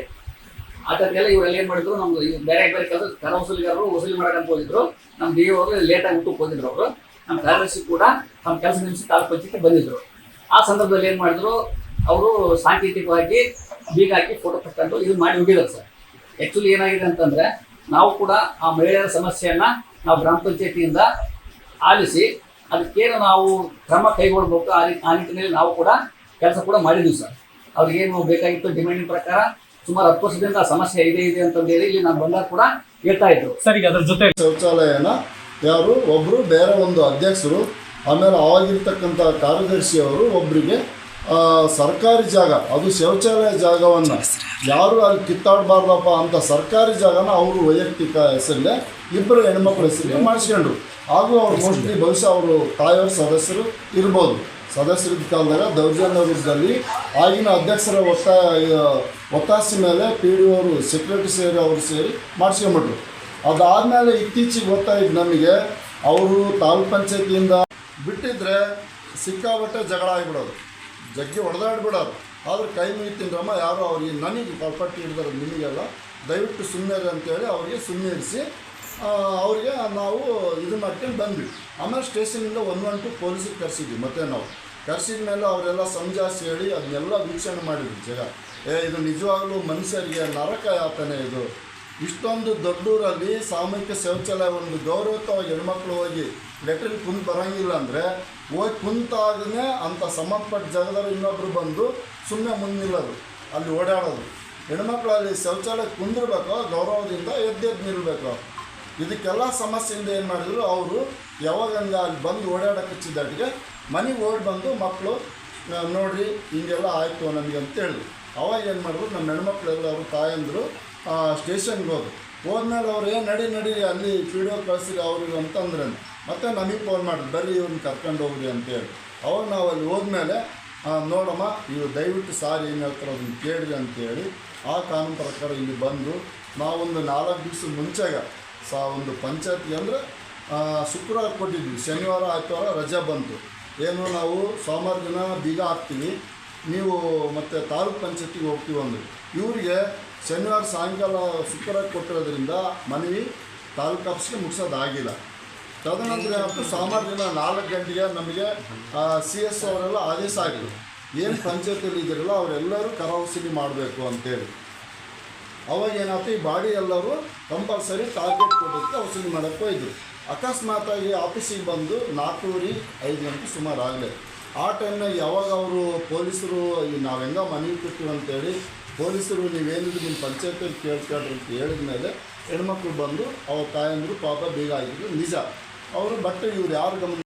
ಆ ಥರದ್ದೆಲ್ಲ ಇವರೆಲ್ಲ ಏನು ಮಾಡಿದ್ರು ನಮ್ಗೆ ಬೇರೆ ಬೇರೆ ಕೆಲಸ, ಕರ ವಸೂಲಿಗಾರರು ವಸೂಲಿ ಮಾಡಕಂತ ಹೋಗಿದ್ರು. ನಮ್ಮ ಡಿ ಅವರು ಲೇಟಾಗಿ ಊಟಕ್ಕೆ ಹೋಗಿದ್ರು ಅವರು. ನಮ್ಮ ಕಾರ್ಯದರ್ಶಿ ಕೂಡ ನಮ್ಮ ಕೆಲಸ ನಿಮಿಷ ತಾಲೂಕು ಬಂದಿದ್ರು. ಆ ಸಂದರ್ಭದಲ್ಲಿ ಏನು ಮಾಡಿದ್ರು, ಅವರು ಸಾಂಕೇತಿಕವಾಗಿ ಬೀಗ ಹಾಕಿ ಫೋಟೋ ತಕ್ಕೊಂಡು ಇದು ಮಾಡಿ ಹೋಗಿದ್ದಾರೆ ಸರ್. ಆ್ಯಕ್ಚುಲಿ ಏನಾಗಿದೆ ಅಂತಂದ್ರೆ, ನಾವು ಕೂಡ ಆ ಮಹಿಳೆಯರ ಸಮಸ್ಯೆಯನ್ನ ನಾವು ಗ್ರಾಮ ಪಂಚಾಯತಿಯಿಂದ ಆಲಿಸಿ ಅದಕ್ಕೇನು ನಾವು ಕ್ರಮ ಕೈಗೊಳ್ಬೇಕು ಆ ರೀತಿ ಆ ನಿಟ್ಟಿನಲ್ಲಿ ನಾವು ಕೂಡ ಕೆಲಸ ಕೂಡ ಮಾಡಿದ್ವಿ ಸರ್. ಅವ್ರಿಗೇನು ಬೇಕಾಗಿತ್ತು ಡಿಮ್ಯಾಂಡಿನ ಪ್ರಕಾರ ಸುಮಾರು ಹತ್ತು ವರ್ಷದಿಂದ ಆ ಸಮಸ್ಯೆ ಇದೆ ಇದೆ ಅಂತಂದೇಳಿ ಇಲ್ಲಿ ನಾನು ಬಂದಾಗ ಕೂಡ ಹೇಳ್ತಾ ಇದ್ರು. ಸರಿ ಅದ್ರ ಜೊತೆ ಶೌಚಾಲಯನ ಯಾರು ಒಬ್ಬರು ಬೇರೆ ಒಂದು ಅಧ್ಯಕ್ಷರು ಆಮೇಲೆ ಅವಾಗಿರ್ತಕ್ಕಂಥ ಕಾರ್ಯದರ್ಶಿಯವರು ಒಬ್ಬರಿಗೆ ಸರ್ಕಾರಿ ಜಾಗ, ಅದು ಶೌಚಾಲಯ ಜಾಗವನ್ನು ಯಾರು ಅಲ್ಲಿ ಕಿತ್ತಾಡಬಾರ್ದಪ್ಪ ಅಂತ ಸರ್ಕಾರಿ ಜಾಗನ ಅವರು ವೈಯಕ್ತಿಕ ಹೆಸರಲ್ಲೇ ಇಬ್ಬರು ಹೆಣ್ಮಕ್ಳ ಹೆಸರಿಗೆ ಮಾಡಿಸ್ಕೊಂಡ್ರು ಹಾಗೂ ಅವ್ರು ಮೋಸ್ಟ್ಲಿ ಬಹುಶಃ ಅವರು ತಾಯಿಯವ್ರ ಸದಸ್ಯರು ಇರ್ಬೋದು. ಸದಸ್ಯರ ಕಾಲದಾಗ ದೌರ್ಜನ್ಯ ವಿರುದ್ಧದಲ್ಲಿ ಆಗಿನ ಅಧ್ಯಕ್ಷರ ಒತ್ತಾಯ, ಒತ್ತಾಸೆ ಮೇಲೆ ಪಿ ಡಿ ಅವರು ಸೆಕ್ರೆಟರಿ ಸೇರಿ ಅವರು ಸೇರಿ ಮಾಡಿಸ್ಕೊಂಬಿಟ್ರು ಅದಾದಮೇಲೆ ಇತ್ತೀಚೆಗೆ ಗೊತ್ತಾಯಿತು ನಮಗೆ ಅವರು ತಾಲೂಕ್ ಪಂಚಾಯತಿಯಿಂದ ಬಿಟ್ಟಿದ್ರೆ ಸಿಕ್ಕಾಬಟ್ಟೆ ಜಗಳ ಆಗಿಬಿಡೋದು. ಜಗ್ಗಿ ಹೊಡೆದಾಡ್ಬಿಡೋರು ಆದ್ರೆ ಕೈ ಮುಗಿತೀನ್ರಮ್ಮ ಯಾರು ಅವ್ರಿಗೆ ನನಗೆ ಕಳ್ಪಟ್ಟು ಹಿಡಿದಾರೆ ನಿಮಗೆಲ್ಲ, ದಯವಿಟ್ಟು ಸುಮ್ಮನೆ ಅಂತೇಳಿ ಅವರಿಗೆ ಸುಮ್ಮನಿರಿಸಿ ಅವರಿಗೆ ನಾವು ಇದು ಮಾಡ್ಕೊಂಡು ಬಂದ್ವಿ. ಆಮೇಲೆ ಸ್ಟೇಷನಿಂದ ಒನ್ ಒನ್ ಟು ಪೊಲೀಸಿಗೆ ಕರೆಸಿದ್ವಿ, ಮತ್ತೆ ನಾವು. ಕರೆಸಿದ ಮೇಲೆ ಅವರೆಲ್ಲ ಸಂಜಾಸ್ ಹೇಳಿ ಅದನ್ನೆಲ್ಲ ವೀಕ್ಷಣೆ ಮಾಡಿದ್ವಿ ಜಗ. ಏ, ಇದು ನಿಜವಾಗ್ಲೂ ಮನುಷ್ಯರಿಗೆ ನರಕ ಯಾತನೆ ಇದು. ಇಷ್ಟೊಂದು ದೊಡ್ಡೂರಲ್ಲಿ ಸಾಮೂಹಿಕ ಶೌಚಾಲಯ ಒಂದು ಗೌರವಯುತವಾಗಿ ಹೆಣ್ಮಕ್ಳು ಹೋಗಿ ಲೆಟ್ರಿನ್ ಕುಂದು ಬರೋಂಗಿಲ್ಲ ಅಂದರೆ ಹೋಗಿ ಕುಂತಾಗನೇ ಅಂತ ಸಂಬಂಧಪಟ್ಟ ಜಾಗದಲ್ಲಿ ಇನ್ನೊಬ್ರು ಬಂದು ಸುಮ್ಮನೆ ಮುಂದಿಲ್ಲದು ಅಲ್ಲಿ ಓಡಾಡೋದು. ಹೆಣ್ಮಕ್ಳು ಅಲ್ಲಿ ಶೌಚಾಲಯ ಕುಂದಿರ್ಬೇಕು, ಗೌರವದಿಂದ ಎದ್ದೆದ್ದು ನಿಲ್ಲಬೇಕು ಇದಕ್ಕೆಲ್ಲ ಸಮಸ್ಯೆಯಿಂದ ಏನು ಮಾಡಿದ್ರು, ಅವರು ಯಾವಾಗ ಹಂಗೆ ಅಲ್ಲಿ ಬಂದು ಓಡಾಡಕ್ಕೆ ಹಚ್ಚಿದ್ದಾಟಿಗೆ ಮನೆಗೆ ಓಡಿ ಬಂದು ಮಕ್ಕಳು ನೋಡ್ರಿ ಹಿಂಗೆಲ್ಲ ಆಯಿತು ನಮಗೆ ಅಂತ ಹೇಳಿದ್ರು. ಅವಾಗ ಏನು ಮಾಡಿದ್ರು, ನಮ್ಮ ಹೆಣ್ಮಕ್ಳೆಲ್ಲ ಅವರು ತಾಯಂದರು ಸ್ಟೇಷನ್ಗೆ ಹೋದ್ರು. ಹೋದ್ಮೇಲೆ ಅವ್ರು ಏನು ನಡಿ ನಡಿ, ಅಲ್ಲಿ ವಿಡಿಯೋ ಕಳಿಸಿರಿ ಅವ್ರಿಗೆ ಅಂತಂದ್ರೆ ಮತ್ತೆ ನಮಗೆ ಫೋನ್ ಮಾಡಿದ್ರು ಬರ್ರಿ ಇವ್ರನ್ನ ಕರ್ಕೊಂಡು ಹೋಗ್ರಿ ಅಂತೇಳಿ ಅವಾಗ ನಾವು ಅಲ್ಲಿ ಹೋದ್ಮೇಲೆ ನೋಡಮ್ಮ ಇವು ದಯವಿಟ್ಟು ಸಾರಿ ಏನು ಹೇಳ್ತಾರೆ ಅದನ್ನು ಕೇಳಿರಿ ಅಂತೇಳಿ ಆ ಕಾನೂನು ಪ್ರಕಾರ ಇಲ್ಲಿ ಬಂದು ನಾವೊಂದು ನಾಲ್ಕು ದಿವಸ ಮುಂಚೆಗೆ, ಸಾ, ಒಂದು ಪಂಚಾಯತ್ಗೆ ಅಂದರೆ ಶುಕ್ರವಾರ ಕೊಟ್ಟಿದ್ವಿ. ಶನಿವಾರ, ಆಯ್ತವಾರ ರಜೆ ಬಂತು. ಏನು ನಾವು ಸೋಮವಾರ ದಿನ ಬೀಗ ಹಾಕ್ತೀವಿ. ನೀವು ಮತ್ತು ತಾಲೂಕ್ ಪಂಚಾಯತಿಗೆ ಹೋಗ್ತೀವಿ ಅಂದರು. ಇವರಿಗೆ ಶನಿವಾರ ಸಾಯಂಕಾಲ ಶುಕ್ರವಾರ ಕೊಟ್ಟಿರೋದ್ರಿಂದ ಮನವಿ ತಾಲೂಕು ಆಫೀಸ್ಗೆ ಮುಗಿಸೋದಾಗಿಲ್ಲ. ತದನಂತರ ಸಾಮಾನ್ಯ ದಿನ ನಾಲ್ಕು ಗಂಟೆಗೆ ನಮಗೆ ಸಿ ಎಸ್ ಅವರೆಲ್ಲ ಆದೇಶ ಆಗಿದ್ರು ಏನು ಪಂಚಾಯತಿಯಲ್ಲಿ ಇದ್ದೀರಲ್ಲ, ಅವರೆಲ್ಲರೂ ಕರವಸಿಲಿ ಮಾಡಬೇಕು ಅಂತೇಳಿ. ಅವಾಗ ಏನಾಯ್ತು, ಈ ಬಾಡಿ ಎಲ್ಲರೂ ಕಂಪಲ್ಸರಿ ಟಾರ್ಗೆಟ್ ಕೊಡೋದಕ್ಕೆ ವಸೂಲಿ ಮಾಡೋಕ್ಕೆ ಹೋಯಿದ್ರು. ಅಕಸ್ಮಾತಾಗಿ ಆಫೀಸಿಗೆ ಬಂದು ನಾಲ್ಕೂವರೆ, ಐದು ಗಂಟೆ ಸುಮಾರು ಆಗಲಿ. ಆ ಟೈಮ್ನಾಗ ಯಾವಾಗ ಅವರು ಪೊಲೀಸರು ನಾವು ಹೆಂಗ ಮನವಿ ಕೊಟ್ಟಿವಿ ಅಂತೇಳಿ ಪೊಲೀಸರು ನೀವೇನಿದ್ರು ನಿಮ್ಮ ಪಂಚಾಯತಿಯಲ್ಲಿ ಕೇಳ್ಕೊಳ್ರಿ ಅಂತ ಹೇಳಿದ ಮೇಲೆ ಹೆಣ್ಮಕ್ಳು ಬಂದು, ಅವ್ರ ತಾಯಂದರು ಪಾಪ ಬೇಗ ಆಗಿದ್ರು ನಿಜ. ಅವರು ಬಟ್ ಇವ್ರು ಯಾರು ಗಮನ